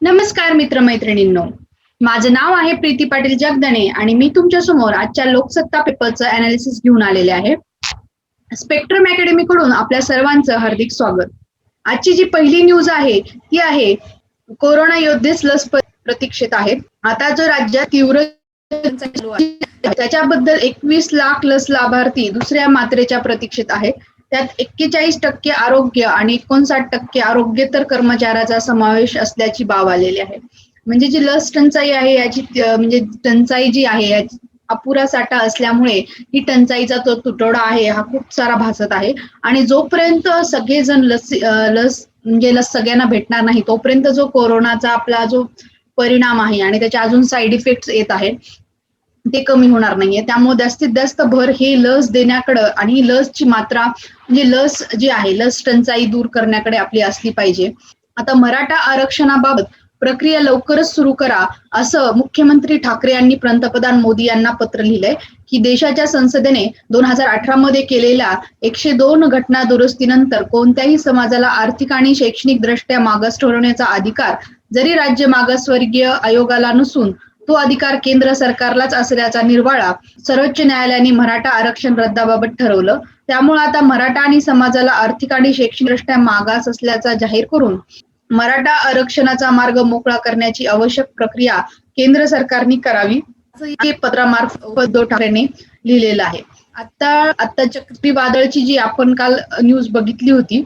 नमस्कार मित्रमैत्रिणींनो. माझं नाव आहे प्रीती पाटील जगदणे आणि मी तुमच्यासमोर आजच्या लोकसत्ता पेपरचं अनालिसिस घेऊन आलेले आहे. स्पेक्ट्रम अकॅडमी कडून आपल्या सर्वांचं हार्दिक स्वागत. आजची जी पहिली न्यूज आहे ती आहे कोरोना योद्धेच लस प्रतीक्षेत आहेत आता जो राज्यात तीव्र त्याच्याबद्दल एकवीस लाख लस लाभार्थी दुसऱ्या मात्रेच्या प्रतीक्षेत आहेत त्यात एक्केचाळीस टक्के आरोग्य आणि एकोणसाठ टक्के आरोग्यतर कर्मचाऱ्याचा समावेश असल्याची बाब आलेली आहे. म्हणजे जी लस टंचाई आहे याची म्हणजे टंचाई जी आहे याची अपुरा साठा असल्यामुळे ही टंचाईचा जो तुटवडा आहे हा खूप सारा भासत आहे. आणि जोपर्यंत सगळेजण लस लस म्हणजे लस सगळ्यांना भेटणार नाही तोपर्यंत जो कोरोनाचा आपला जो परिणाम आहे आणि त्याचे अजून साईड इफेक्ट येत आहेत ते कमी होणार नाहीये. त्यामुळे जास्तीत जास्त भर हे लस देण्याकडं आणि लसची मात्रा म्हणजे लस जी आहे लस टंचाई दूर करण्याकडे आपली असली पाहिजे. आता मराठा आरक्षणाबाबत प्रक्रिया लवकरच सुरू करा असं मुख्यमंत्री ठाकरे यांनी पंतप्रधान मोदी यांना पत्र लिहिलंय की देशाच्या संसदेने दोन हजार अठरा मध्ये केलेल्या एकशे दोन घटना दुरुस्तीनंतर कोणत्याही समाजाला आर्थिक आणि शैक्षणिक दृष्ट्या मागास ठरवण्याचा अधिकार जरी राज्य मागासवर्गीय आयोगाला नसून तो अधिकार केंद्र सरकारलाच असल्याचा निर्वाळा सर्वोच्च न्यायालयाने मराठा आरक्षण रद्दाबाबत ठरवलं. त्यामुळे आता मराठा आणि समाजाला आर्थिक आणि शैक्षणिकदृष्ट्या मागास असल्याचा जाहीर करून मराठा आरक्षणाचा मार्ग मोकळा करण्याची आवश्यक प्रक्रिया केंद्र सरकारने करावी असं हे पत्रामार्फत उद्धव ठाकरेने लिहिलेलं आहे. आता आता चक्रीवादळची जी आपण काल न्यूज बघितली होती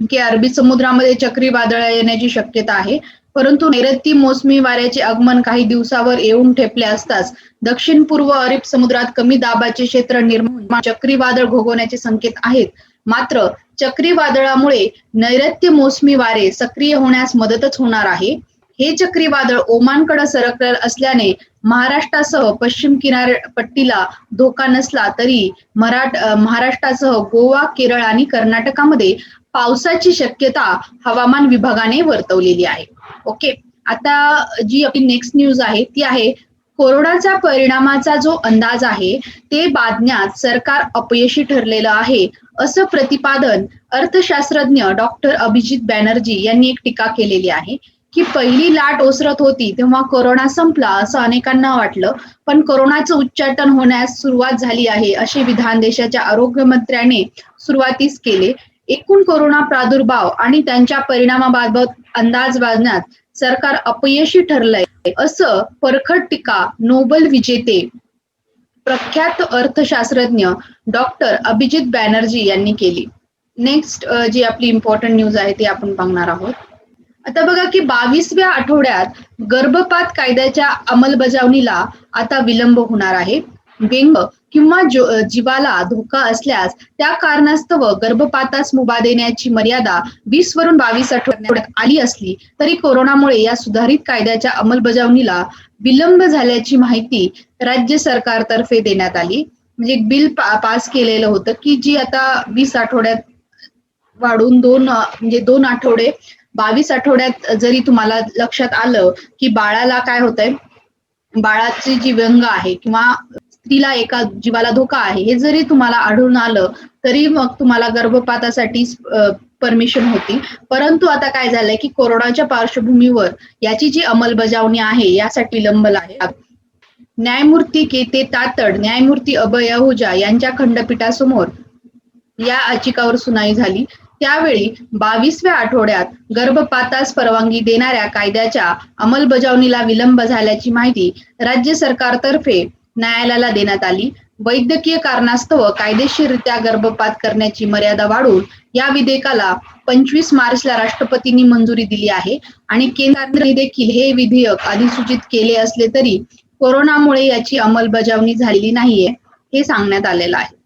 की अरबी समुद्रामध्ये चक्रीवादळ येण्याची शक्यता आहे परंतु नैऋत्य मोसमी वाऱ्याचे आगमन काही दिवसावर येऊन ठेपले असताच दक्षिण पूर्व अरब समुद्रात कमी दाबाचे क्षेत्र निर्माण चक्रीवादळ घोगवण्याचे संकेत आहेत. मात्र चक्रीवादळामुळे नैऋत्य मोसमी वारे सक्रिय होण्यास मदतच होणार आहे. हे चक्रीवादळ ओमानकडे सरकलं असल्याने महाराष्ट्रासह पश्चिम किनारपट्टीला धोका नसला तरी मराठ महाराष्ट्रासह गोवा केरळ आणि कर्नाटकामध्ये पावसाची शक्यता हवामान विभागाने वर्तवलेली आहे. ओके? आता जी आपली नेक्स्ट न्यूज आहे ती आहे कोरोनाचा परिणामाचा जो अंदाज आहे ते बांधण्यात सरकार अपयशी ठरलेलं आहे असं प्रतिपादन अर्थशास्त्रज्ञ डॉक्टर अभिजित बॅनर्जी यांनी एक टीका केलेली आहे की पहिली लाट ओसरत होती तेव्हा कोरोना संपला असं अनेकांना वाटलं पण कोरोनाचं उच्चाटन होण्यास सुरुवात झाली आहे असे विधान देशाच्या आरोग्य मंत्र्याने सुरुवातीस केले एकूण कोरोना प्रादुर्भाव आणि त्यांच्या परिणामाबाबत अंदाज बांधण्यात सरकार अपयशी ठरलंय असं परखड टीका नोबल विजेते प्रख्यात अर्थशास्त्रज्ञ डॉक्टर अभिजित बॅनर्जी यांनी केली. नेक्स्ट जी आपली इम्पॉर्टंट न्यूज आहे ती आपण बघणार आहोत. आता बघा की बावीसव्या आठवड्यात गर्भपात कायद्याच्या अंमलबजावणीला आता विलंब होणार आहे. व्यंग किंवा जो- जीवाला धोका असल्यास त्या कारणास्तव गर्भपातास मुभा देण्याची मर्यादा वीस वरून बावीस आठवड्यात आली असली तरी कोरोनामुळे या सुधारित कायद्याच्या अंमलबजावणीला विलंब झाल्याची माहिती राज्य सरकारतर्फे देण्यात आली. म्हणजे एक बिल पा- पास केलेलं होतं की जी आता वीस आठवड्यात वाढून दोन म्हणजे दोन आठवडे बावीस आठवड्यात जरी तुम्हाला लक्षात आलं की बाळाला काय होतंय? बाळाची जी व्यंग आहे किंवा स्त्रीला एका जीवाला धोका आहे. हे जरी तुम्हाला आढळून आलं तरी मग तुम्हाला गर्भपातासाठी परमिशन होती. परंतु आता काय झालंय की कोरोनाच्या पार्श्वभूमीवर याची जी अंमलबजावणी आहे यासाठी लंबल आहे न्यायमूर्ती केते तातड न्यायमूर्ती अभय अहुजा यांच्या खंडपीठासमोर या याचिकावर सुनाई झाली. त्यावेळी बावीसव्या आठवड्यात गर्भपातास परवानगी देणाऱ्या कायद्याच्या अंमलबजावणीला विलंब झाल्याची माहिती राज्य सरकारतर्फे न्यायालयाला देण्यात आली. वैद्यकीय कारणास्तव कायदेशीररित्या गर्भपात करण्याची मर्यादा वाढवून या विधेयकाला पंचवीस मार्चला राष्ट्रपतींनी मंजुरी दिली आहे. आणि केंद्राने देखील हे विधेयक अधिसूचित केले असले तरी कोरोनामुळे याची अंमलबजावणी झालेली नाहीये हे सांगण्यात आलेलं आहे.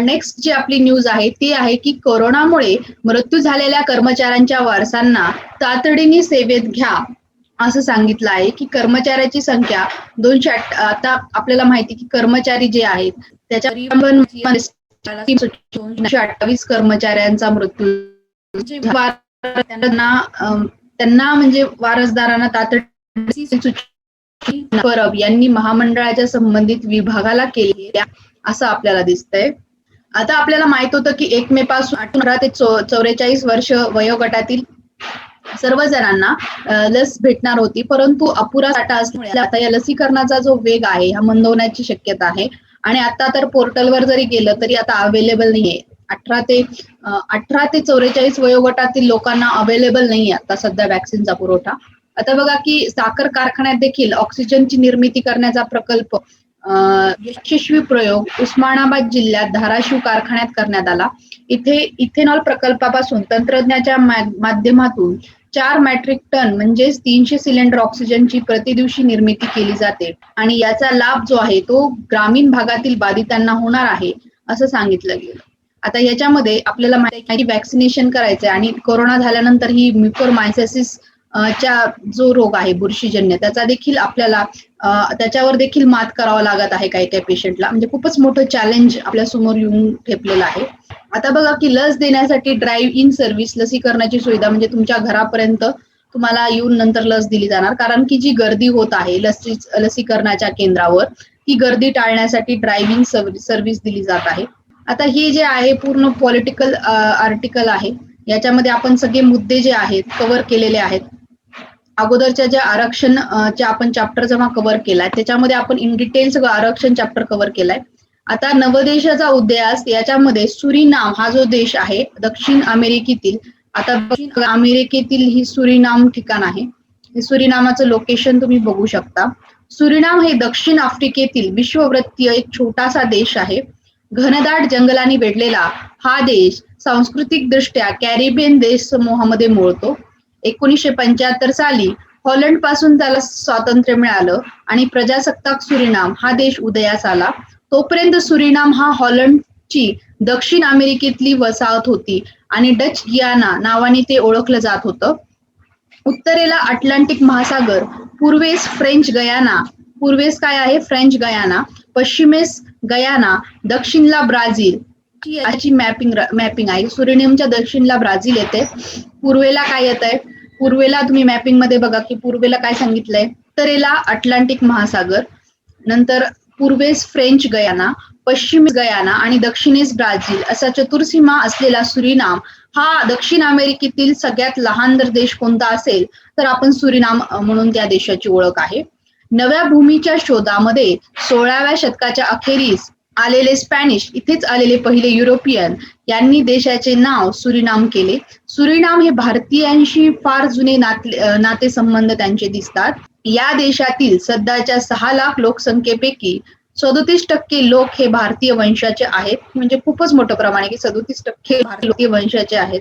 नेक्स्ट जी आपली न्यूज आहे ती आहे की कोरोनामुळे मृत्यू झालेल्या कर्मचाऱ्यांच्या वारसांना तातडीने सेवेत घ्या असं सांगितलं आहे की कर्मचाऱ्याची संख्या दोनशे आता आपल्याला माहिती की कर्मचारी जे आहेत त्याच्या दोनशे अठ्ठावीस कर्मचाऱ्यांचा मृत्यू वार- त्यांना त्यांना म्हणजे वारसदारांना तातडीची परब यांनी महामंडळाच्या संबंधित विभागाला केली असं आपल्याला दिसतंय. आता आपल्याला माहीत होतं की एक मे पासून अठरा ते चौ- चौवेचाळीस वर्ष वयोगटातील सर्व जणांना लस भेटणार होती. परंतु अपुरा साठा असल्यामुळे आता या लसीकरणाचा जो वेग आहे हा मंदवण्याची शक्यता आहे. आणि आता तर पोर्टलवर जरी गेलं तरी आता अवेलेबल नाहीये. अठरा ते अठरा ते चौवेचाळीस वयोगटातील लोकांना अवेलेबल नाहीये आता सध्या व्हॅक्सिनचा पुरवठा. आता बघा की साखर कारखान्यात देखील ऑक्सिजनची निर्मिती करण्याचा प्रकल्प यशस्वी प्रयोग उस्मानाबाद जिल्ह्यात धाराशिव कारखान्यात करण्यात आला. इथे इथेनॉल प्रकल्पापासून तंत्रज्ञाच्या माध्यमातून चार मॅट्रिक टन म्हणजेच तीनशे सिलेंडर ऑक्सिजनची प्रतिदिवशी निर्मिती केली जाते. आणि याचा लाभ जो आहे तो ग्रामीण भागातील बाधितांना होणार आहे असं सांगितलं गेलं. आता याच्यामध्ये आपल्याला माहिती आहे की वॅक्सिनेशन करायचंय आणि कोरोना झाल्यानंतर ही म्युकोरमायसिस च्या जो रोग आहे बुरशीजन्य त्याचा देखील आपल्याला त्याच्यावर देखील मात करावं लागत आहे काही काही पेशंटला. म्हणजे खूपच मोठं चॅलेंज आपल्यासमोर येऊन ठेपलेलं आहे. आता बघा की लस देण्यासाठी ड्राईव्ह इन सर्व्हिस लसीकरणाची सुविधा म्हणजे तुमच्या घरापर्यंत तुम्हाला येऊन नंतर लस दिली जाणार. कारण की जी गर्दी होत आहे लसी लसीकरणाच्या केंद्रावर ती गर्दी टाळण्यासाठी ड्रायव्हिंग सर्व्हिस दिली जात आहे. आता हे जे आहे पूर्ण पॉलिटिकल आर्टिकल आहे याच्यामध्ये आपण सगळे मुद्दे जे आहेत कव्हर केलेले आहेत. अगोदरच्या ज्या आरक्षण च्या आपण चॅप्टर जेव्हा कव्हर केलाय त्याच्यामध्ये आपण इन डिटेल सगळं आरक्षण चॅप्टर कव्हर केलाय. आता नवदेशाचा उदयास याच्यामध्ये सुरीनाम हा जो देश आहे दक्षिण अमेरिकेतील आता दक्षिण अमेरिकेतील ही सुरीनाम ठिकाण आहे. हे सुरीनामाचं लोकेशन तुम्ही बघू शकता. सुरीनाम हे दक्षिण आफ्रिकेतील विश्ववृत्तीय एक छोटासा देश आहे. घनदाट जंगलाने वेढलेला हा देश सांस्कृतिक दृष्ट्या कॅरिबियन देश समूहामध्ये मोडतो. एकोणीसशे पंच्याहत्तर साली हॉलंडपासून त्याला स्वातंत्र्य मिळालं आणि प्रजासत्ताक सुरिनाम हा देश उदयास आला. तोपर्यंत सुरिनाम हा हॉलंडची दक्षिण अमेरिकेतली वसाहत होती आणि डच गियाना नावाने ते ओळखलं जात होतं. उत्तरेला अटलांटिक महासागर पूर्वेस फ्रेंच गयाना पूर्वेस काय आहे? फ्रेंच गयाना पश्चिमेस गयाना दक्षिणला ब्राझील ही याची मॅपिंग मॅपिंग आहे. सुरिनेमच्या दक्षिणला ब्राझील येते. पूर्वेला काय येत आहे? पूर्वेला तुम्ही मॅपिंगमध्ये बघा की पूर्वेला काय सांगितलंय? उत्तरेला अटलांटिक महासागर नंतर पूर्वेस फ्रेंच गयाना पश्चिम गयाना आणि दक्षिणेस ब्राझील असा चतुर्सीमा असलेला सुरिनाम हा दक्षिण अमेरिकेतील सगळ्यात लहान जर देश कोणता असेल? तर आपण सुरिनाम म्हणून त्या देशाची ओळख आहे. नव्या भूमीच्या शोधामध्ये सोळाव्या शतकाच्या अखेरीस आलेले स्पॅनिश इथेच आलेले पहिले युरोपियन यांनी देशाचे नाव सुरिनाम केले. सुरिनाम हे भारतीयांशी फार जुने नाते नातेसंबंध त्यांचे दिसतात. या देशातील सध्याच्या सहा लाख लोकसंख्येपैकी सदोतीस टक्के लोक हे भारतीय वंशाचे आहेत. म्हणजे खूपच मोठं प्रमाण आहे की सदोतीस टक्के भारतीय वंशाचे आहेत.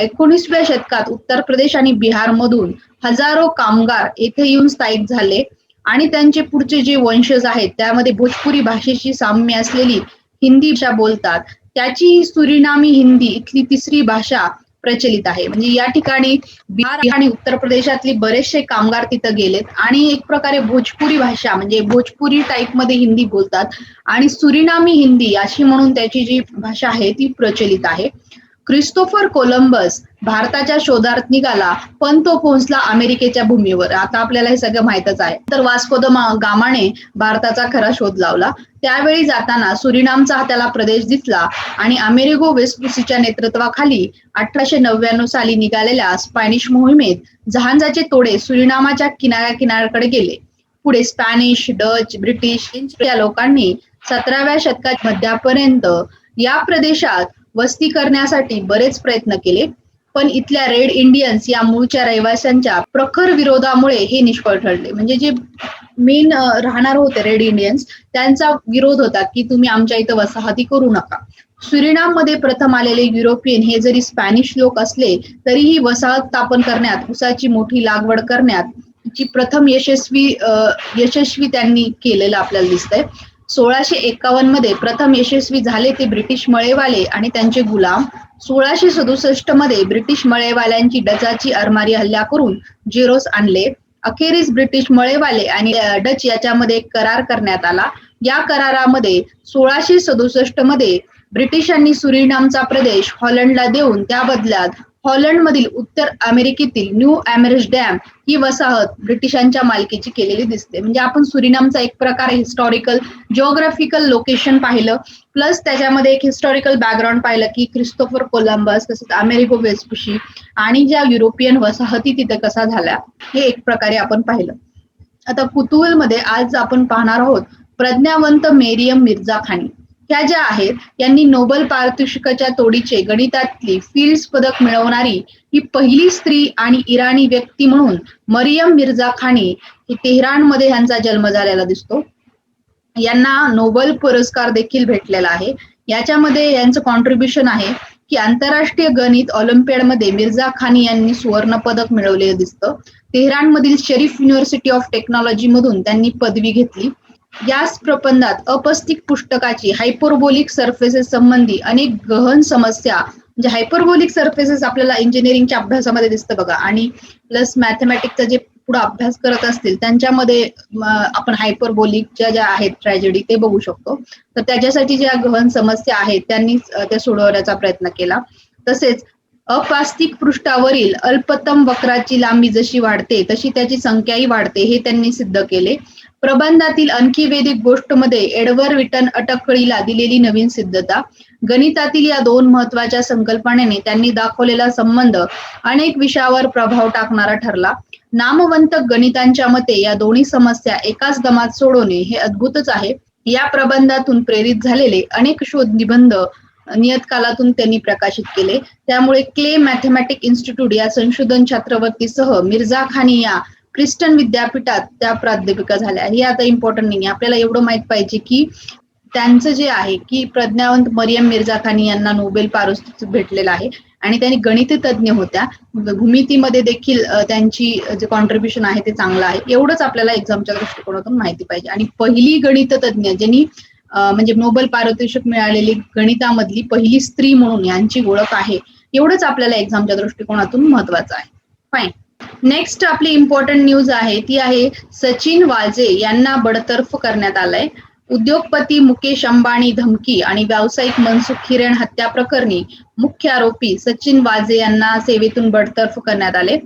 एकोणीसव्या शतकात उत्तर प्रदेश आणि बिहारमधून हजारो कामगार येथे येऊन स्थायिक झाले. आणि त्यांचे पुढचे जे वंशज आहेत त्यामध्ये भोजपुरी भाषेची साम्य असलेली हिंदी भाषा बोलतात. त्याची सुरिनामी हिंदी इथली तिसरी भाषा प्रचलित आहे. म्हणजे या ठिकाणी बिहार आणि उत्तर प्रदेशातले बरेचसे कामगार तिथं गेलेत आणि एक प्रकारे भोजपुरी भाषा म्हणजे भोजपुरी टाईपमध्ये हिंदी बोलतात. आणि सुरिनामी हिंदी अशी म्हणून त्याची जी भाषा आहे ती प्रचलित आहे. क्रिस्तोफर कोलंबस भारताच्या शोधार्थ निघाला पण तो पोहोचला अमेरिकेच्या भूमीवर. आता आपल्याला हे सगळं माहितच आहे. तर वास्को द गामाने भारताचा खरा शोध लावला. त्यावेळी जाताना सुरिनामचा त्याला प्रदेश दिसला आणि अमेरिगो वेस्पुसीच्या नेतृत्वाखाली अठराशे नव्याण्णव साली निघालेल्या स्पॅनिश मोहिमेत जहाजाचे तोडे सुरिनामाच्या किनाऱ्या किनाऱ्याकडे गेले. पुढे स्पॅनिश डच ब्रिटिश या लोकांनी सतराव्या शतकात मध्यापर्यंत या प्रदेशात वस्ती करण्यासाठी बरेच प्रयत्न केले पण इथल्या रेड इंडियन्स या मूळच्या रहिवाशांच्या प्रखर विरोधामुळे हे निष्फळ ठरले. म्हणजे जे मेन राहणार होते रेड इंडियन्स त्यांचा विरोध होता की तुम्ही आमच्या इथं वसाहती करू नका. सुरिनाममध्ये प्रथम आलेले युरोपियन हे जरी स्पॅनिश लोक असले तरीही वसाहत स्थापन करण्यात उसाची मोठी लागवड करण्यात जी प्रथम यशस्वी यशस्वी त्यांनी केलेलं आपल्याला दिसतंय. सोळाशे एकावन्नमध्ये प्रथम यशस्वी झाले ते ब्रिटिश मळेवाले आणि त्यांचे गुलाम. सोळाशे सदुसष्टमध्ये ब्रिटिश मळेवाल्यांची डचाची अरमारी हल्ला करून जेरोस आणले. अखेरीस ब्रिटिश मळेवाले आणि डच याच्यामध्ये एक करार करण्यात आला. या करारामध्ये सोळाशे सदुसष्टमध्ये ब्रिटिशांनी सुरिनामचा प्रदेश हॉलंडला देऊन त्या बदल्यात हॉलंडमधील उत्तर अमेरिकेतील न्यू अमेरिश डॅम ही वसाहत ब्रिटिशांच्या मालकीची केलेली दिसते. म्हणजे आपण सुरिनामचा एक प्रकार हिस्टॉरिकल जिओग्राफिकल लोकेशन पाहिलं. प्लस त्याच्यामध्ये एक हिस्टॉरिकल बॅकग्राऊंड पाहिलं की क्रिस्तोफर कोलंबस तसेच अमेरिको वेस्पुशी आणि ज्या युरोपियन वसाहती तिथे कसा झाल्या हे एक प्रकारे आपण पाहिलं. आता कुतूहलमध्ये आज आपण पाहणार आहोत प्रज्ञावंत मेरियम मिर्झा खानी ह्या ज्या आहेत यांनी नोबल पारितोषिकाच्या तोडीचे गणितातली फिल्ड्स पदक मिळवणारी ही पहिली स्त्री आणि इराणी व्यक्ती म्हणून मरियम मिर्झा खानी ही तेहरानमध्ये ह्यांचा जन्म झालेला दिसतो. यांना नोबल पुरस्कार देखील भेटलेला आहे. याच्यामध्ये यांचं कॉन्ट्रीब्युशन आहे की आंतरराष्ट्रीय गणित ऑलिम्पियाडमध्ये मिर्झा खानी यांनी सुवर्ण पदक मिळवलेलं दिसतं. तेहरानमधील शरीफ युनिव्हर्सिटी ऑफ टेक्नॉलॉजी मधून त्यांनी पदवी घेतली. याच प्रबंधात अपस्तिक पुस्तकाची हायपोरबोलिक सर्फेसेस संबंधी अनेक गहन समस्या म्हणजे हायपरबोलिक सर्फेसेस आपल्याला इंजिनिअरिंगच्या अभ्यासामध्ये दिसतं बघा. आणि प्लस मॅथमॅटिकचा जे पुढे अभ्यास करत असतील त्यांच्यामध्ये आपण हायपरबोलिकच्या ज्या आहेत ट्रॅजेडी ते बघू शकतो. तर त्याच्यासाठी ज्या गहन समस्या आहेत त्यांनी त्या सोडवण्याचा प्रयत्न केला. तसेच अपास्तिक पृष्ठावरील अल्पतम वक्राची लांबी जशी वाढते तशी त्याची संख्याही वाढते हे त्यांनी सिद्ध केले. प्रबंधातील आणखी वेदिक गोष्टमध्ये एडवर विटन अटकळीला दिलेली नवीन सिद्धता. गणितातील या दोन महत्त्वाच्या संकल्पनेने त्यांनी दाखवलेला संबंध अनेक विषयावर प्रभाव टाकणारा ठरला. नामवंत गणितांच्या मते या दोन्ही समस्या एकाच दमात सोडवणे हे अद्भुतच आहे. या प्रबंधातून प्रेरित झालेले अनेक शोध निबंध नियतकालातून त्यांनी प्रकाशित केले. त्यामुळे क्ले मॅथमॅटिक इन्स्टिट्यूट या संशोधन छात्रवृत्तीसह मिर्झा खानी या क्रिस्टन विद्यापीठात त्या प्राध्यापिका झाल्या. हे आता इम्पॉर्टंट नाही आपल्याला एवढं माहीत पाहिजे की त्यांचं जे आहे की प्रज्ञावंत मरियम मिर्झा खानी यांना नोबेल पारितोषिक भेटलेलं आहे आणि त्यांनी गणित तज्ज्ञ होत्या. भूमितीमध्ये देखील त्यांची जे कॉन्ट्रीब्युशन आहे ते चांगलं आहे. एवढंच आपल्याला एक्झामच्या दृष्टिकोनातून माहिती पाहिजे. आणि पहिली गणित तज्ज्ञ ज्यांनी म्हणजे नोबेल पारितोषिक मिळालेली गणितामधली पहिली स्त्री म्हणून यांची ओळख आहे एवढंच आपल्याला एक्झामच्या दृष्टिकोनातून महत्वाचं आहे. फाईन नेक्स्ट आपली इम्पॉर्टंट न्यूज आहे ती आहे सचिन वाजे यांना बडतर्फ करण्यात आलाय. उद्योगपती मुकेश अंबानी धमकी आणि व्यावसायिक मनसुख हिरेण हत्या प्रकरणी मुख्य आरोपी सचिन वाजे यांना सेवेतून बडतर्फ करण्यात आले.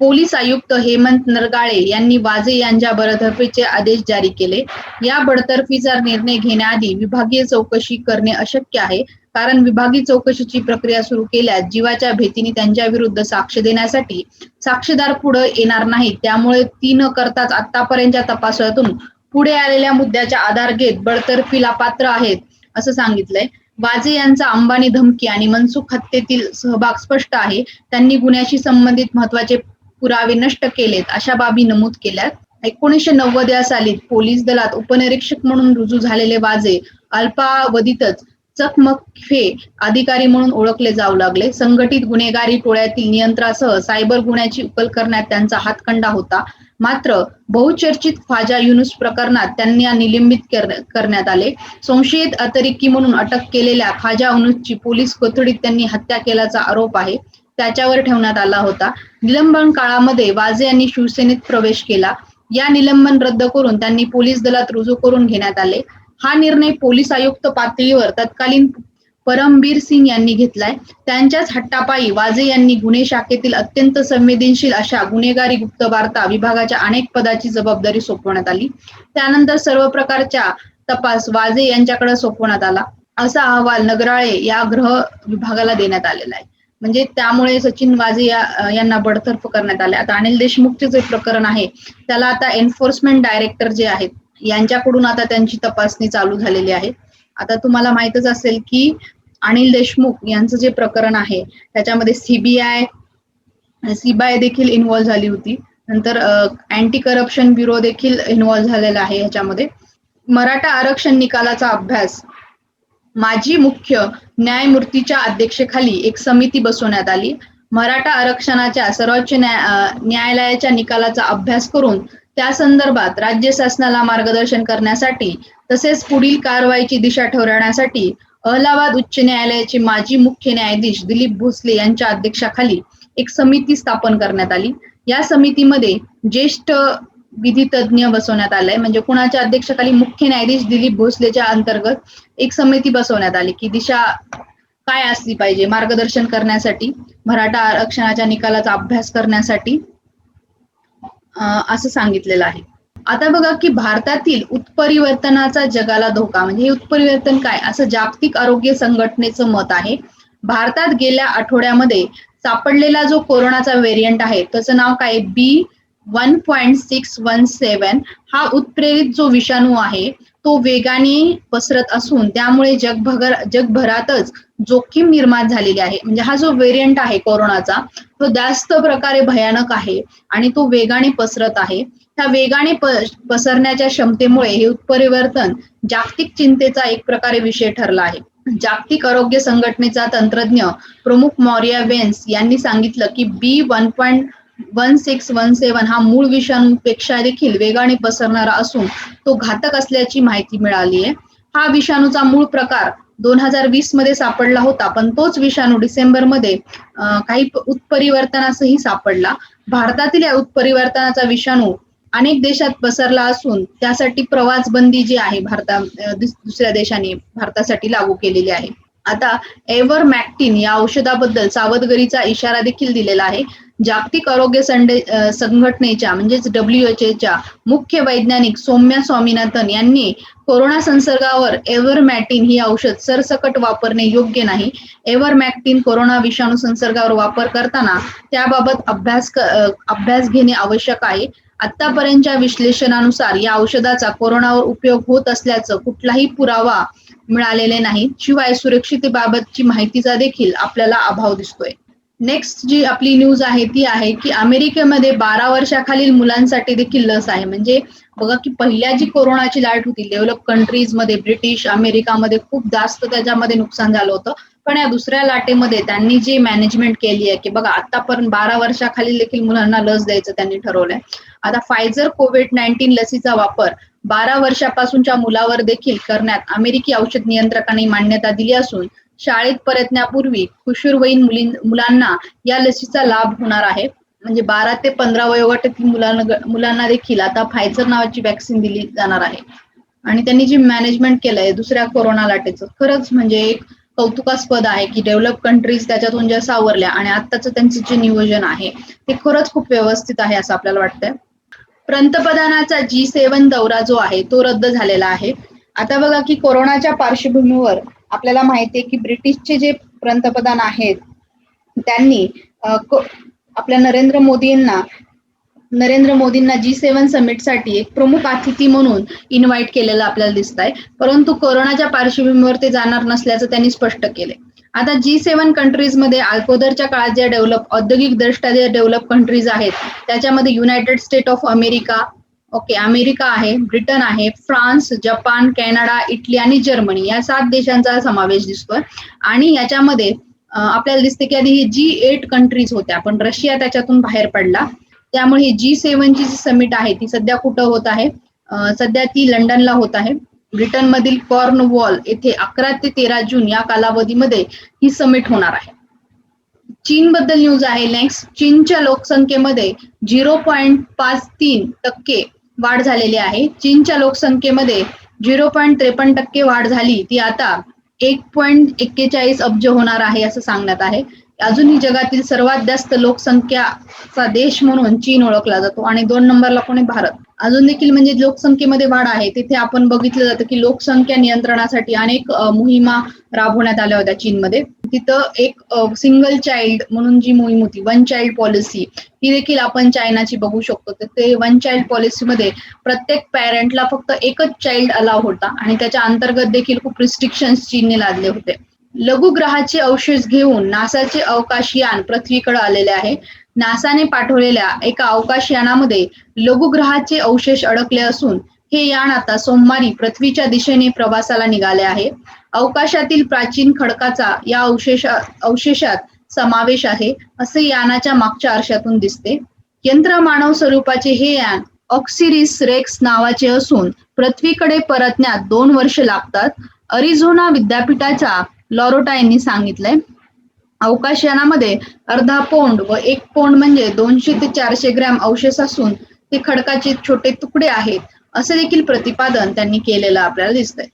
पोलीस आयुक्त हेमंत नरगाळे यांनी वाजे यांच्या बडतर्फीचे आदेश जारी केले. या बडतर्फीचा निर्णय घेण्याआधी विभागीय चौकशी करणे अशक्य आहे. कारण विभागीय चौकशीची प्रक्रिया सुरू केल्यास जीवाच्या भीतीने त्यांच्या विरुद्ध साक्ष देण्यासाठी साक्षीदार पुढे येणार नाही त्यामुळे ती न करताच आतापर्यंतच्या तपासातून पुढे आलेल्या मुद्द्याचा आधार घेत बडतर्फीला पात्र आहेत असं सांगितलंय. वाजे यांचा अंबानी धमकी आणि मनसुख हत्येतील सहभाग स्पष्ट आहे. त्यांनी गुन्ह्याशी संबंधित महत्त्वाचे पुरावे नष्ट केलेत अशा बाबी नमूद केल्यात. एकोणीसशे नव्वद या सालीत पोलीस दलात उपनिरीक्षक म्हणून रुजू झालेले वाजे अल्पावधीतच चकमकफे अधिकारी म्हणून ओळखले जाऊ लागले. संघटित गुन्हेगारी टोळ्यातील नियंत्रणासह सायबर गुन्ह्याची उकल करण्यात त्यांचा हातखंडा होता. मात्र बहुचर्चित ख्वाजा युनुस प्रकरणात त्यांना निलंबित करण्यात आले. संशयित अतिरेकी म्हणून अटक केलेल्या ख्वाजा युनुसची पोलीस कोथडीत त्यांनी हत्या केल्याचा आरोप आहे. त्याच्यावर ठेवण्यात आला होता. निलंबन काळामध्ये वाजे यांनी शिवसेनेत प्रवेश केला. या निलंबन रद्द करून त्यांनी पोलीस दलात रुजू करून घेण्यात आले. हा निर्णय पोलीस आयुक्त पातळीवर तत्कालीन परमबीर सिंग यांनी घेतलाय. त्यांच्याच हट्टापायी वाजे यांनी गुन्हे शाखेतील अत्यंत संवेदनशील अशा गुन्हेगारी गुप्त वार्ता विभागाच्या अनेक पदाची जबाबदारी सोपवण्यात आली. त्यानंतर सर्व प्रकारच्या तपास वाजे यांच्याकडे सोपवण्यात आला. असा अहवाल नगराळे या ग्रह विभागाला देण्यात आलेला आहे. म्हणजे त्यामुळे सचिन वाजे या यांना बडतर्फ करण्यात आले. आता अनिल देशमुखचे जे प्रकरण आहे त्याला आता एन्फोर्समेंट डायरेक्टर जे आहेत यांच्याकडून आता त्यांची तपासणी चालू झालेली आहे. आता तुम्हाला माहितच असेल की अनिल देशमुख यांचं जे प्रकरण आहे त्याच्यामध्ये सीबीआय सीबीआय देखील इन्व्हॉल्व्ह झाली होती. नंतर अँटी करप्शन ब्युरो देखील इन्व्हॉल्व्ह झालेला आहे ह्याच्यामध्ये. मराठा आरक्षण निकालाचा अभ्यास माजी मुख्य न्यायमूर्तीच्या अध्यक्षेखाली एक समिती बसवण्यात आली. मराठा आरक्षणाच्या सर्वोच्च न्यायालयाच्या निकालाचा अभ्यास करून त्या संदर्भात राज्य शासनाला मार्गदर्शन करण्यासाठी तसेच पुढील कारवाईची दिशा ठरवण्यासाठी अलाहाबाद उच्च न्यायालयाचे माजी मुख्य न्यायाधीश दिलीप भोसले यांच्या अध्यक्षाखाली एक समिती स्थापन करण्यात आली. या समितीमध्ये ज्येष्ठ विधी तज्ज्ञ बसवण्यात आलंय. म्हणजे कुणाच्या अध्यक्षाखाली मुख्य न्यायाधीश दिलीप भोसलेच्या अंतर्गत एक समिती बसवण्यात आली की दिशा काय असली पाहिजे? मार्गदर्शन करण्यासाठी मराठा आरक्षणाच्या निकालाचा अभ्यास करण्यासाठी असं सांगितलेलं आहे. आता बघा की भारतातील उत्परिवर्तनाचा जगाला धोका म्हणजे हे उत्परिवर्तन काय? असं जागतिक आरोग्य संघटनेचं मत आहे. भारतात गेल्या आठवड्यामध्ये सापडलेला जो कोरोनाचा व्हेरियंट आहे त्याचं नाव काय? B one point six one seven हा उत्प्रेरित जो विषाणू आहे तो वेगाने पसरत असून त्यामुळे जगभर जगभरातच जोखीम निर्माण झालेली आहे. म्हणजे हा जो व्हेरियंट आहे कोरोनाचा तो जास्त प्रकारे भयानक आहे आणि तो वेगाने पसरत आहे. त्या वेगाने पसरण्याच्या क्षमतेमुळे हे उत्परिवर्तन जागतिक चिंतेचा एक प्रकारे विषय ठरला आहे. जागतिक आरोग्य संघटनेचा तंत्रज्ञ प्रमुख मॉरिया वेन्स यांनी सांगितलं की B one point one six one seven हा मूळ विषाणूपेक्षा देखील वेगाने पसरणारा असून तो घातक असल्याची माहिती मिळाली आहे हा विषाणूचा मूळ प्रकार दोन हजार वीसमध्ये सापडला होता पण तोच विषाणू डिसेंबरमध्ये काही उत्परिवर्तनासही सापडला. भारतातील या उत्परिवर्तनाचा विषाणू अनेक देशात पसरला असून त्यासाठी प्रवास बंदी जी आहे भारता दुसऱ्या देशाने भारतासाठी लागू केलेली आहे. आता एव्हर मॅक्टिन या औषधाबद्दल सावधगिरीचा इशारा देखील दिलेला आहे. जागतिक आरोग्य संडे संघटनेच्या म्हणजेच डब्ल्यू एच एच्या मुख्य वैज्ञानिक सौम्या स्वामीनाथन यांनी कोरोना संसर्गावर एव्हरमॅटिन ही औषध सरसकट वापरणे योग्य नाही. एव्हरमॅक्टिन कोरोना विषाणू संसर्गावर वापर करताना त्याबाबत अभ्यास अभ्यास घेणे आवश्यक आहे. आतापर्यंतच्या विश्लेषणानुसार या औषधाचा कोरोनावर उपयोग होत असल्याचं कुठलाही पुरावा मिळालेले नाही. शिवाय सुरक्षितेबाबतची माहितीचा देखील आपल्याला अभाव दिसतोय. नेक्स्ट जी आपली न्यूज आहे ती आहे की अमेरिकेमध्ये बारा वर्षाखालील मुलांसाठी देखील लस आहे. म्हणजे बघा की पहिल्या जी कोरोनाची लाट होती डेव्हलप कंट्रीजमध्ये ब्रिटिश अमेरिकामध्ये खूप जास्त त्याच्यामध्ये नुकसान झालं होतं. पण या दुसऱ्या लाटेमध्ये त्यांनी जी मॅनेजमेंट केली आहे की बघा आतापर्यंत बारा वर्षाखालील देखील मुलांना लस द्यायचं त्यांनी ठरवलंय. आता फायझर कोविड नाईन्टीन लसीचा वापर बारा वर्षापासूनच्या मुलावर देखील करण्यात अमेरिकी औषध नियंत्रकांनी मान्यता दिली असून शाळेत परतण्यापूर्वी किशोरवयीन मुली मुलांना या लसीचा लाभ होणार आहे. म्हणजे बारा ते पंधरा वयोगटातील मुलांना मुलांना देखील आता फायझर नावाची वॅक्सिन दिली जाणार आहे. आणि त्यांनी जी मॅनेजमेंट केलंय दुसऱ्या कोरोना लाटेचं खरंच म्हणजे एक कौतुकास्पद आहे की डेव्हलप कंट्रीज त्याच्यातून ज्या सावरल्या आणि आत्ताचं त्यांचं जे नियोजन आहे ते खरंच खूप व्यवस्थित आहे असं आपल्याला वाटतंय. पंतप्रधानाचा जी सेवन दौरा जो आहे तो रद्द झालेला आहे. आता बघा की कोरोनाच्या पार्श्वभूमीवर आपल्याला माहिती आहे की ब्रिटिशचे जे पंतप्रधान आहेत त्यांनी आपल्या नरेंद्र मोदींना नरेंद्र मोदींना जी सेव्हन समिटसाठी एक प्रमुख अतिथी म्हणून इन्व्हाइट केलेलं आपल्याला दिसत आहे परंतु कोरोनाच्या पार्श्वभूमीवर ते जाणार नसल्याचं त्यांनी स्पष्ट केले आता जी सेव्हन कंट्रीजमध्ये अल्पोदरच्या काळात ज्या डेव्हलप औद्योगिक दृष्ट्या ज्या डेव्हलप कंट्रीज आहेत त्याच्यामध्ये United State of America okay America आहे ब्रिटन आहे फ्रान्स जपान कॅनडा इटली आणि जर्मनी या सात देशांचा समावेश दिसतोय. आणि याच्यामध्ये आपल्याला दिसते की आधी ही जी एट कंट्रीज होत्या पण रशिया त्याच्यातून बाहेर पडला. त्यामुळे ही जी सेव्हनची जी समिट आहे ती सध्या कुठं होत आहे? सध्या ती लंडनला होत आहे. ब्रिटनमधील कॉर्नवॉल येथे अकरा ते तेरा जून या कालावधीमध्ये ही समिट होणार आहे. चीन बद्दल न्यूज आहे. नेक्स्ट चीनच्या लोकसंख्येमध्ये झिरो पॉईंट पाच तीन टक्के वाढ झालेली आहे. चीनच्या लोकसंख्येमध्ये झिरो पॉईंट त्रेपन्न टक्के वाढ झाली. ती आता एक पॉईंट एक्केचाळीस अब्ज होणार आहे असं सांगण्यात आहे. अजूनही जगातील सर्वात जास्त लोकसंख्याचा देश म्हणून चीन ओळखला जातो. आणि दोन नंबरला कोणी भारत. अजून देखील म्हणजे लोकसंख्येमध्ये वाढ आहे. तिथे आपण बघितलं जातं की लोकसंख्या नियंत्रणासाठी अनेक मोहिमा राबवण्यात आल्या होत्या चीनमध्ये. तिथं एक सिंगल चाइल्ड म्हणून जी मोहीम होती वन चाइल्ड पॉलिसी ही देखील आपण चायनाची बघू शकतो. तर ते वन चाइल्ड पॉलिसीमध्ये प्रत्येक पॅरेंटला फक्त एकच चाइल्ड अलाव होता. आणि त्याच्या अंतर्गत देखील खूप रिस्ट्रिक्शन्स चीनने लादले होते. लघुग्रहाचे अवशेष घेऊन नासाचे अवकाशयान पृथ्वीकडे आलेले आहे. नासाने पाठवलेल्या एका अवकाशयानामध्ये लघुग्रहाचे अवशेष अडकले असून हे यान आता सोमवारी पृथ्वीच्या दिशेने प्रवासाला निघाले आहे. अवकाशातील प्राचीन खडकाचा या अवशेष अवशेषात समावेश आहे असे यानाच्या मागच्या आरशातून दिसते. यंत्रमानव स्वरूपाचे हे यान ऑक्सिरिस रेक्स नावाचे असून पृथ्वीकडे परतण्यात दोन वर्ष लागतात. अरिझोना विद्यापीठाच्या लॉरोटा यांनी सांगितलंय. अवकाशयानामध्ये अर्धा पौंड व एक पौंड म्हणजे दोनशे ते चारशे ग्रॅम अवशेष असून ते खडकाचे छोटे तुकडे आहेत असे देखील प्रतिपादन त्यांनी केलेलं आपल्याला दिसतंय.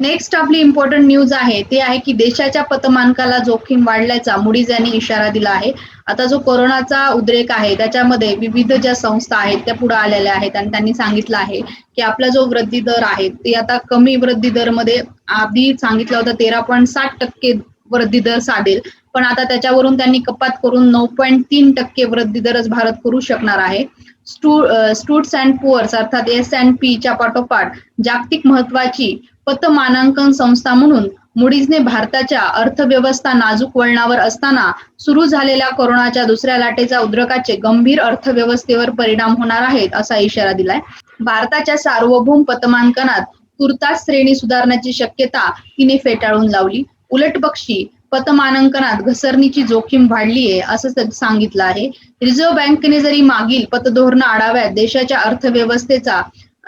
नेक्स्ट आपली इम्पॉर्टंट न्यूज आहे ते आहे की देशाच्या पतमानकाला जोखीम वाढल्याचा मुडीज यांनी इशारा दिला आहे. आता जो कोरोनाचा उद्रेक आहे त्याच्यामध्ये विविध ज्या संस्था आहेत त्या पुढे आलेल्या आहेत आणि त्यांनी सांगितलं आहे की आपला जो वृद्धी दर आहे ते आता कमी वृद्धी दरमध्ये आधी सांगितलं होतं तेरा पॉईंट साठ टक्के वृद्धी दर साधेल. पण आता त्याच्यावरून त्यांनी कपात करून नऊ पॉईंट तीन टक्के वृद्धी दरच भारत करू शकणार आहे. स्टू स्टूट्स अँड पुअर्स अर्थात एस अँड पीच्या पाठोपाठ जागतिक महत्वाची पतमानांकन संस्था म्हणून मुडीजने भारताच्या अर्थव्यवस्था नाजूक वळणावर असताना सुरू झालेल्या कोरोनाच्या दुसऱ्या लाटेचा उद्रकाचे गंभीर अर्थव्यवस्थेवर परिणाम होणार आहेत असा इशारा दिलाय. भारताच्या सार्वभौम पतमानांकनात तुर्तास श्रेणी सुधारण्याची शक्यता तिने फेटाळून लावली. उलट पक्षी पतमानांकनात घसरणीची जोखीम वाढली आहे असं सांगितलं आहे. रिझर्व्ह बँकेने जरी मागील पतधोरण आढाव्यात देशाच्या अर्थव्यवस्थेचा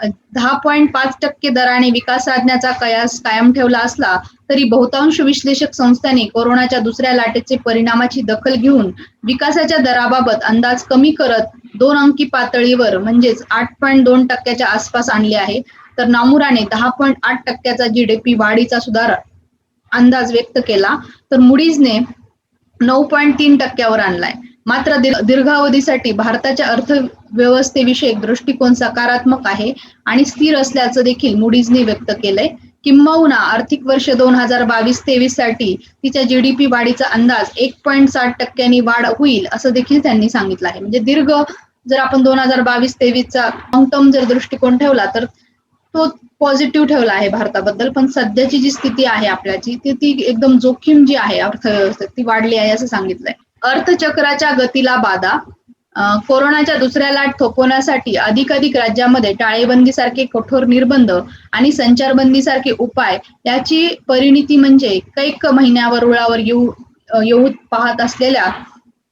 दहा पॉईंट पाच टक्के दराने विकास साधण्याचा कयास कायम ठेवला असला तरी बहुतांश विश्लेषक संस्थांनी कोरोनाच्या दुसऱ्या लाटेचे परिणामाची दखल घेऊन विकासाच्या दराबाबत अंदाज कमी करत दोन अंकी पातळीवर म्हणजेच आठ पॉईंट दोन टक्क्याच्या आसपास आणले आहे. तर नामुराने दहा पॉईंट आठ टक्क्याचा जीडीपी वाढीचा सुधार अंदाज व्यक्त केला. तर मुडीजने नऊ पॉईंट तीन टक्क्यावर आणलाय. मात्र दीर्घावधीसाठी भारताच्या अर्थव्यवस्थेविषयक दृष्टिकोन सकारात्मक आहे आणि स्थिर असल्याचं देखील मुडीजने व्यक्त केलंय. किंबहुना आर्थिक वर्ष दोन हजार बावीस तेवीससाठी तिच्या जीडीपी वाढीचा अंदाज एक पॉईंट साठ टक्क्यांनी वाढ होईल असं देखील त्यांनी सांगितलं आहे. म्हणजे दीर्घ जर आपण दोन हजार बावीस तेवीसचा लॉंग टर्म जर दृष्टिकोन ठेवला तर तो पॉझिटिव्ह ठेवला आहे भारताबद्दल. पण सध्याची जी स्थिती आहे आपल्याची ती ती एकदम जोखीम जी आहे अर्थव्यवस्थेत ती वाढली आहे असं सांगितलंय. अर्थचक्राच्या गतीला बाधा. कोरोनाच्या दुसऱ्या लाट थोपवण्यासाठी अधिकाधिक राज्यामध्ये टाळेबंदीसारखे कठोर निर्बंध आणि संचारबंदीसारखे उपाय याची परिणिती म्हणजे कैक महिन्यावर रुळावर येऊ येऊ पाहत असलेल्या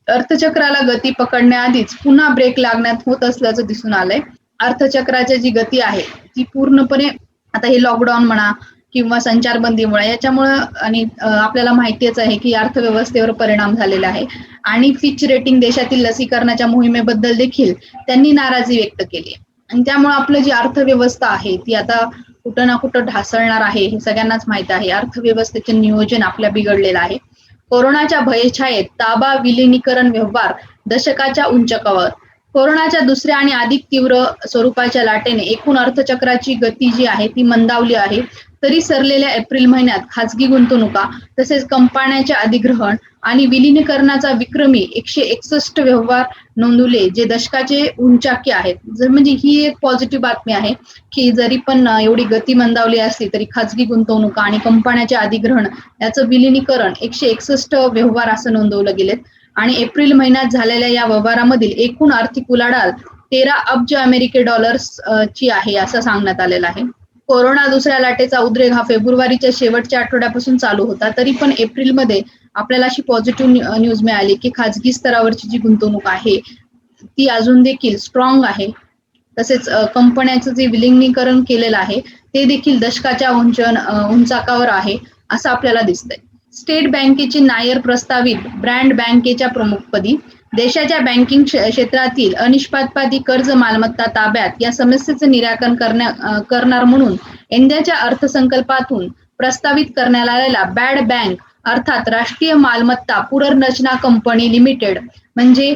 अर्थचक्राला गती पकडण्याआधीच पुन्हा ब्रेक लागण्यात होत असल्याचं दिसून आलंय. अर्थचक्राची जी गती आहे ती पूर्णपणे आता हे लॉकडाऊन म्हणा किंवा संचारबंदीमुळे. याच्यामुळं आणि आपल्याला माहितीच आहे की अर्थव्यवस्थेवर परिणाम झालेला आहे. आणि फिच रेटिंग देशातील लसीकरणाच्या मोहिमेबद्दल देखील त्यांनी नाराजी व्यक्त केली आणि त्यामुळे आपलं जी अर्थव्यवस्था आहे ती आता कुठं ना कुठं ढासळणार आहे हे सगळ्यांनाच माहीत आहे. अर्थव्यवस्थेचे नियोजन आपल्या बिघडलेलं आहे. कोरोनाच्या भयछायेत ताबा विलिनीकरण व्यवहार दशकाच्या उंचकावर. कोरोनाच्या दुसऱ्या आणि अधिक तीव्र स्वरूपाच्या लाटेने एकूण अर्थचक्राची गती जी आहे ती मंदावली आहे. तरी सरलेल्या एप्रिल महिन्यात खाजगी गुंतवणुका तसेच कंपन्याचे अधिग्रहण आणि विलीनीकरणाचा विक्रमी एकशे एकसष्ट व्यवहार नोंदवले जे दशकाचे उंचाके आहेत. जर म्हणजे ही एक पॉझिटिव्ह बातमी आहे की जरी पण एवढी गती मंदावली असली तरी खाजगी गुंतवणुका आणि कंपन्याचे अधिग्रहण याचं विलिनीकरण एकशे एकसष्ट व्यवहार असं नोंदवलं गेलेत. आणि एप्रिल महिन्यात झालेल्या या व्यवहारामधील एकूण आर्थिक उलाढाल तेरा अब्ज अमेरिकी डॉलर्स ची आहे असं सांगण्यात आलेलं आहे. कोरोना दुसऱ्या लाटेचा उद्रेक हा फेब्रुवारीच्या शेवटच्या आठवड्यापासून चालू होता. तरी पण एप्रिलमध्ये आपल्याला अशी पॉझिटिव्ह न्यूज मिळाली की खाजगी स्तरावरची जी गुंतवणूक आहे ती अजून देखील स्ट्रॉंग आहे. तसेच कंपन्याचं जे विलिंगीकरण केलेलं आहे ते देखील दशकाच्या उंच उंचाकावर आहे असं आपल्याला दिसतंय. स्टेट बँकेची नायर प्रस्तावित ब्रँड बँकेच्या प्रमुखपदी देशाच्या बँकिंग क्षेत्रातील अनिष्पादपादी कर्ज मालमत्ता ताब्यात या समस्येचं निराकरण करण्या करणार म्हणून यंदाच्या अर्थसंकल्पातून प्रस्तावित करण्यात आलेला बॅड बँक अर्थात राष्ट्रीय मालमत्ता पुनर्रचना कंपनी लिमिटेड म्हणजे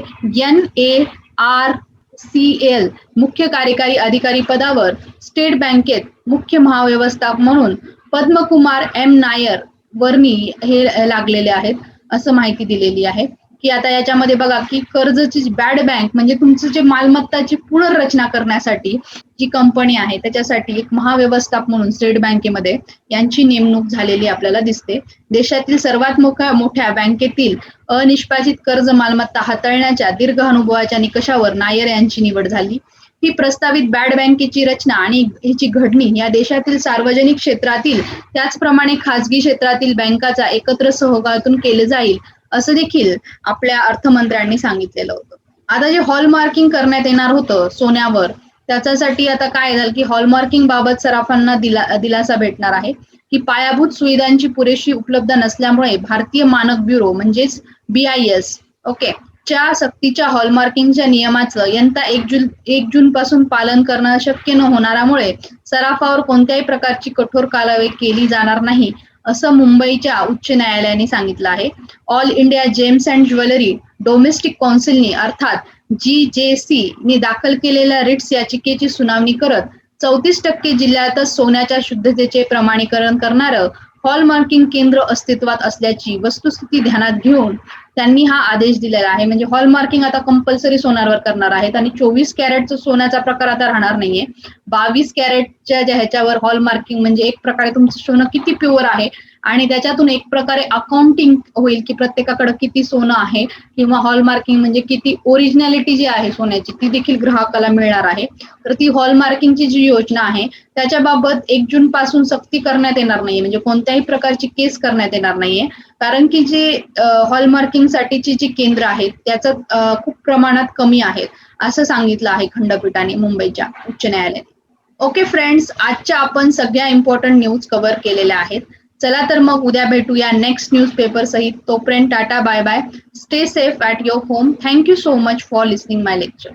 N A R C L मुख्य कार्यकारी अधिकारी पदावर स्टेट बँकेत मुख्य महाव्यवस्थापक म्हणून पद्मकुमार एम नायर वर्मी हे लागलेले आहेत असं माहिती दिलेली आहे. की आता याच्यामध्ये बघा की कर्जची बॅड बँक म्हणजे तुमचं जे मालमत्ताची पुनर्रचना करण्यासाठी जी कंपनी आहे त्याच्यासाठी एक महाव्यवस्थाप म्हणून स्टेट बँकेमध्ये यांची नेमणूक झालेली आपल्याला दिसते. देशातील सर्वात मोठ्या मोठ्या बँकेतील अनिष्पादित कर्ज मालमत्ता हाताळण्याच्या दीर्घ अनुभवाच्या निकषावर नायर यांची निवड झाली. ही प्रस्तावित बॅड बँकेची रचना आणि हिची घडणी या देशातील सार्वजनिक क्षेत्रातील त्याचप्रमाणे खासगी क्षेत्रातील बँकाचा एकत्र सहभागातून केले जाईल असं देखील आपल्या अर्थमंत्र्यांनी सांगितलेलं होतं. आता जे हॉलमार्किंग करण्यात येणार होतं सोन्यावर त्याच्यासाठी आता काय झालं की हॉलमार्किंग बाबत सराफांना दिला दिलासा भेटणार आहे की पायाभूत सुविधांची पुरेशी उपलब्ध नसल्यामुळे भारतीय मानक ब्युरो म्हणजेच बीआयएस ओके च्या सक्तीच्या हॉलमार्किंगच्या नियमाचं यंदा एक जून एक जून पासून पालन करणं शक्य न होणाऱ्यामुळे सराफावर कोणत्याही प्रकारची कठोर कारवाई केली जाणार नाही असं मुंबईच्या उच्च न्यायालयाने सांगितलं आहे. All India gems and jewellery domestic कौन्सिलनी अर्थात जी जे सी ने दाखल केलेल्या रिट्स याचिकेची सुनावणी करत चौतीस टक्के जिल्ह्यातच सोन्याच्या शुद्धतेचे प्रमाणीकरण करणारं हॉलमार्किंग केंद्र अस्तित्वात असल्याची वस्तुस्थिती ध्यानात घेऊन त्यांनी हा आदेश दिलेला आहे. म्हणजे हॉलमार्किंग आता कंपल्सरी सोन्यावर करणार आहेत आणि चोवीस कॅरेटचं सोन्याचा प्रकार आता राहणार नाहीये. बावीस कॅरेटच्या ज्या ह्याच्यावर हॉलमार्किंग म्हणजे एक प्रकारे तुमचं सोनं किती प्युअर आहे आणि त्याच्यातून एक प्रकारे अकाउंटिंग होईल की प्रत्येकाकडे किती सोनं आहे किंवा हॉलमार्किंग म्हणजे किती ओरिजिनॅलिटी जी आहे सोन्याची ती देखील ग्राहकाला मिळणार आहे. तर ती हॉलमार्किंगची जी योजना आहे त्याच्याबाबत एक जून पासून सक्ती करण्यात येणार नाहीये. म्हणजे कोणत्याही प्रकारची केस करण्यात येणार नाहीये. कारण की जे हॉलमार्किंग साठीची जी केंद्र आहेत त्याचं खूप प्रमाणात कमी आहेत असं सांगितलं आहे खंडपीठाने मुंबईच्या उच्च न्यायालयाने ओके फ्रेंड्स आजच्या आपण सगळ्या इम्पॉर्टंट न्यूज कव्हर केलेल्या आहेत. चला तर मग उद्या भेटूया नेक्स्ट न्यूज पेपर सहित. तोपर्यंत tata bye bye stay safe at your home thank you so much for listening my lecture